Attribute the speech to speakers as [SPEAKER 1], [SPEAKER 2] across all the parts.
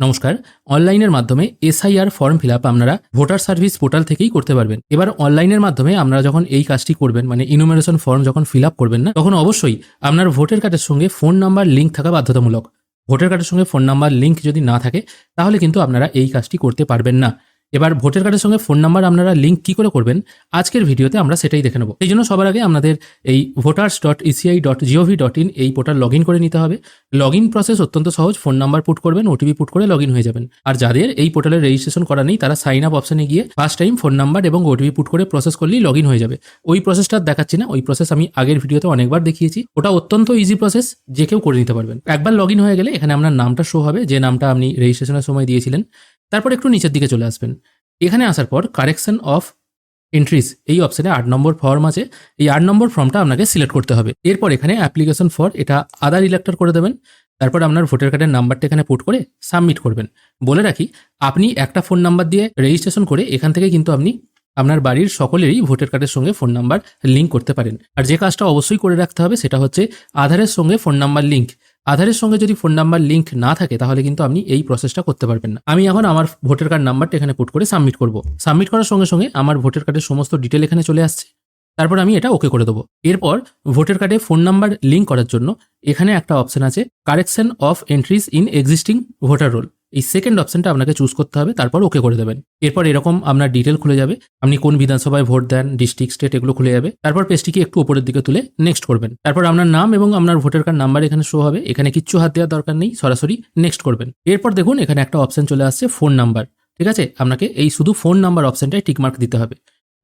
[SPEAKER 1] নমস্কার, অনলাইনের মাধ্যমে এসআইআর ফর্ম ফিল আপ আপনারা ভোটার সার্ভিস পোর্টাল থেকেই করতে পারবেন। এবার অনলাইনের মাধ্যমে আপনারা যখন এই কাজটি করবেন মানে ইনোমিনেশন ফর্ম যখন ফিল আপ করবেন না, তখন অবশ্যই আপনার ভোটার কার্ডের সঙ্গে ফোন নাম্বার লিঙ্ক থাকা বাধ্যতামূলক। ভোটার কার্ডের সঙ্গে ফোন নাম্বার লিঙ্ক যদি না থাকে, তাহলে কিন্তু আপনারা এই কাজটি করতে পারবেন না। এবার ভোটার কার্ডের সঙ্গে ফোন নাম্বার আপনারা লিঙ্ক কি করে করবেন, আজকের ভিডিওতে আমরা সেটাই দেখে নেব। এই জন্য সবার আগে আপনাদের এই voters dot ECI dot GOV dot in এই পোর্টাল লগ ইন করে নিতে হবে। লগ ইন প্রসেস অত্যন্ত সহজ ফোন নাম্বার পুট করবেন ওটিপি পুট করে লগ ইন হয়ে যাবেন। আর যাদের এই পোর্টালে রেজিস্ট্রেশন করা নেই, তারা সাইন আপ অপশনে গিয়ে ফার্স্ট টাইম ফোন নাম্বার এবং ওটিপি পুট করে প্রসেস করলেই লগ ইন হয়ে যাবে। ওই প্রসেসটা দেখাচ্ছি না, ওই প্রসেস আমি আগের ভিডিওতে অনেকবার দেখিয়েছি। ওটা অত্যন্ত ইজি প্রসেস যে কেউ করে নিতে পারবেন। একবার লগ ইন হয়ে গেলে এখানে আপনার নামটা শো হবে, যে নামটা আপনি রেজিস্ট্রেশনের সময় দিয়েছিলেন। তারপর একটু নিচের দিকে চলে আসবেন। এখানে আসার পর কারেকশন অফ এন্ট্রিজ এই অপশনে আট নম্বর ফর্ম আছে। এই আট নম্বর ফর্মটা আপনাকে সিলেক্ট করতে হবে। এরপর এখানে অ্যাপ্লিকেশন ফর এটা আদার ইলেক্টর করে দেবেন। তারপর আপনার ভোটার কার্ডের নাম্বারটা এখানে পুট করে সাবমিট করবেন। বলে রাখি, আপনি একটা ফোন নাম্বার দিয়ে রেজিস্ট্রেশন করে এখান থেকে কিন্তু আপনি আপনার বাড়ির সকলেরই ভোটার কার্ডের সঙ্গে ফোন নাম্বার লিঙ্ক করতে পারেন। আর যে কাজটা অবশ্যই করে রাখতে হবে সেটা হচ্ছে আধারের সঙ্গে ফোন নাম্বার লিঙ্ক আধারের সঙ্গে যদি ফোন নাম্বার লিঙ্ক না থাকে, তাহলে কিন্তু আপনি এই প্রসেসটা করতে পারবেন না। আমি এখন আমার ভোটার কার্ড নাম্বারটা এখানে পুট করে সাবমিট করব। সাবমিট করার সঙ্গে সঙ্গে আমার ভোটার কার্ডের সমস্ত ডিটেল এখানে চলে আসছে। তারপর আমি এটা ওকে করে দেবো। এরপর ভোটার কার্ডে ফোন নাম্বার লিঙ্ক করার জন্য এখানে একটা অপশন আছে correction of entries in existing voter roll এই সেকেন্ড অপশনটা আপনাকে চুজ করতে হবে, তারপর ওকে করে দেবেন। এরপর এরকম আপনার ডিটেল খুলে যাবে, আপনি কোন বিধানসভায় ভোট দেন ডিস্ট্রিক্ট স্টেট এগুলো খুলে যাবে, তারপর পেজটিকে একটু উপরের দিকে তুলে নেক্সট করবেন। তারপর আপনার নাম এবং আপনার ভোটার কার্ড নাম্বার এখানে শো হবে, এখানে কিচ্ছু হাত দেওয়ার দরকার নেই, সরাসরি নেক্সট করবেন। এরপর দেখুন, এখানে একটা অপশন চলে আসছে ফোন নাম্বার ঠিক আছে? আপনাকে এই শুধু ফোন নাম্বার অপশনটায় টিকমার্ক দিতে হবে।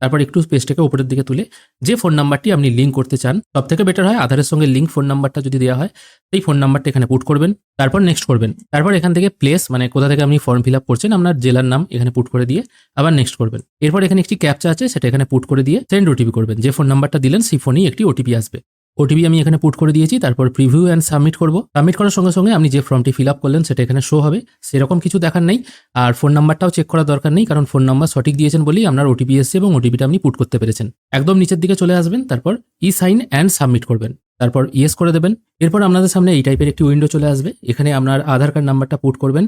[SPEAKER 1] তারপর একটু পেজটাকে উপরের দিকে তুলে যে ফোন নাম্বারটি আপনি লিঙ্ক করতে চান সব থেকে বেটার হয় আধারের সঙ্গে লিঙ্ক ফোন নাম্বারটা যদি দেওয়া হয়, সেই ফোন নাম্বারটা এখানে পুট করবেন, তারপর নেক্সট করবেন। তারপর এখান থেকে প্লেস মানে কোথা থেকে আপনি ফর্ম ফিল আপ করছেন, আপনার জেলার নাম এখানে পুট করে দিয়ে আবার নেক্সট করবেন। এরপর এখানে একটি ক্যাপচা আছে, সেটা এখানে পুট করে দিয়ে সেন্ড ওটিপি করবেন। যে ফোন নাম্বারটা দিলেন, সেই ফোনেই একটি ওটিপি আসবে। ওটিপি আমি এখানে পুট করে দিয়েছি, তারপর প্রিভিউ অ্যান্ড সাবমিট করব। সাবমিট করার সঙ্গে সঙ্গে আপনি যে ফর্মটি ফিল আপ করলেন, সেটা এখানে শো হবে। সেরকম কিছু দেখার নেই। আর ফোন নাম্বারটাও চেক করার দরকার নেই, কারণ ফোন নাম্বার সঠিক দিয়েছেন বলেই আপনার ওটিপি এসছে এবং ওটিপিটা আপনি পুট করতে পেরেছেন। একদম নিচের দিকে চলে আসবেন, তারপর ই সাইন অ্যান্ড সাবমিট করবেন। তারপর ইয়েস করে দেবেন। এরপর আপনাদের সামনে এই টাইপের একটি উইন্ডো চলে আসবে। এখানে আপনার আধার কার্ড নাম্বারটা পুট করবেন।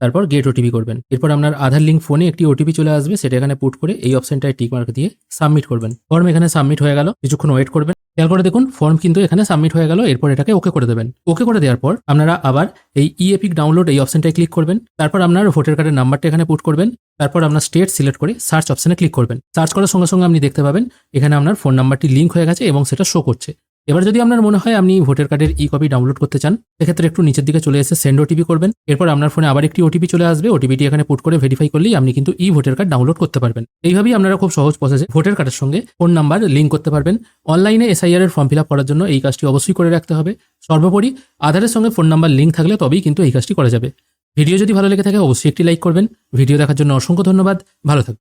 [SPEAKER 1] তারপর গেট ওটিপি করবেন। এরপর আপনার আধার লিঙ্ক ফোনে একটি ওটিপি চলে আসবে, সেটা এখানে পুট করে এই অপশনটায় টিক মার্ক দিয়ে সাবমিট করবেন। ফর্ম এখানে সাবমিট হয়ে গেল, কিছুক্ষণ ওয়েট করবেন। খেয়াল করে দেখুন ফর্ম কিন্তু এখানে সাবমিট হয়ে গেল, এরপর এটাকে ওকে করে দেবেন। ওকে করে দেওয়ার পর আপনারা আবার এই ই এপিক ডাউনলোড এই অপশনটায় ক্লিক করবেন। তারপর আপনার ভোটার কার্ডের নাম্বারটা এখানে পুট করবেন। তারপর আপনার স্টেট সিলেক্ট করে সার্চ অপশনে ক্লিক করবেন। সার্চ করার সঙ্গে সঙ্গে আপনি দেখতে পাবেন, এখানে আপনার ফোন নাম্বারটি লিঙ্ক হয়ে গেছে এবং সেটা শো করছে। এবার যদি আপনার মনে হয় আপনি ভোটার কার্ডের ই কপি ডাউনলোড করতে চান সেক্ষেত্রে একটু নিচের দিকে চলে এসে সেন্ড ওটিপি করবেন। এরপর আপনার ফোনে আবার একটি ওটিপি চলে আসবে। ওটিপিটি এখানে পুট করে ভেরিফাই করলেই আপনি কিন্তু ই ভোটার কার্ড ডাউনলোড করতে পারবেন। এইভাবেই আপনারা খুব সহজ প্রসেসে ভোটার কার্ডের সঙ্গে ফোন নাম্বার লিঙ্ক করতে পারবেন। অনলাইনে এসআইআর এর ফর্ম ফিল আপ করার জন্য এই কাজটি অবশ্যই করে রাখতে হবে। সর্বোপরি আধারের সঙ্গে ফোন নাম্বার লিঙ্ক থাকলে তবেই কিন্তু এই কাজটি করা যাবে। ভিডিও যদি ভালো লেগে থাকে, অবশ্যই একটি লাইক করবেন। ভিডিও দেখার জন্য অসংখ্য ধন্যবাদ। ভালো থাকবেন